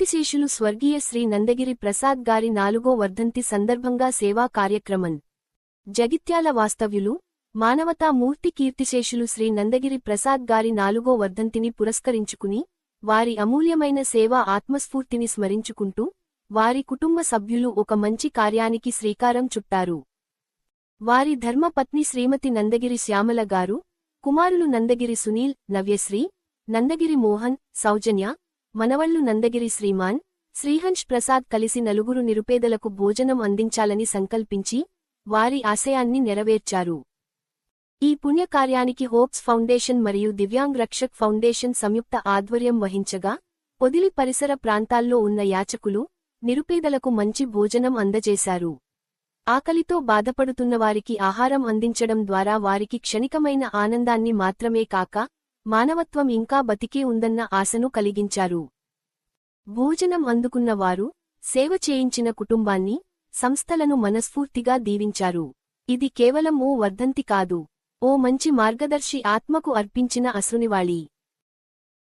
కీర్తిశేషులు స్వర్గీయ శ్రీ నందగిరి ప్రసాద్ గారి నాలుగో వర్ధంతి సందర్భంగా సేవా కార్యక్రమం. జగిత్యాల వాస్తవ్యులు మానవతా మూర్తి కీర్తిశేషులు శ్రీ నందగిరి ప్రసాద్ గారి నాలుగో వర్ధంతిని పురస్కరించుకుని వారి అమూల్యమైన సేవా ఆత్మస్ఫూర్తిని స్మరించుకుంటూ వారి కుటుంబ సభ్యులు ఒక మంచి కార్యానికి శ్రీకారం చుట్టారు. వారి ధర్మపత్ని శ్రీమతి నందగిరి శ్యామల గారు కుమారులు నందగిరి సునీల్ నవ్యశ్రీ నందగిరి మోహన్ సౌజన్య మనవళ్ళు నందగిరి శ్రీమాన్ శ్రీహంష్ ప్రసాద్ కలిసి నలుగురు నిరుపేదలకు భోజనం అందించాలని సంకల్పించి వారి ఆశయాన్ని నెరవేర్చారు. ఈ పుణ్యకార్యానికి హోప్స్ ఫౌండేషన్ మరియు దివ్యాంగ్ రక్షక్ ఫౌండేషన్ సంయుక్త ఆధ్వర్యం వహించగా పొదిలి పరిసర ప్రాంతాల్లో ఉన్న యాచకులు నిరుపేదలకు మంచి భోజనం అందజేశారు. ఆకలితో బాధపడుతున్నవారికి ఆహారం అందించడం ద్వారా వారికి క్షణికమైన ఆనందాన్ని మాత్రమే కాక మానవత్వం ఇంకా బతికే ఉందన్న ఆశను కలిగించారు. భోజనం అందుకున్న వారు సేవ చేయించిన కుటుంబాన్ని సంస్థలను మనస్ఫూర్తిగా దీవించారు. ఇది కేవలం ఓ వర్ధంతి కాదు. ఓ మంచి మార్గదర్శి ఆత్మకు అర్పించిన అశ్రునివాళి.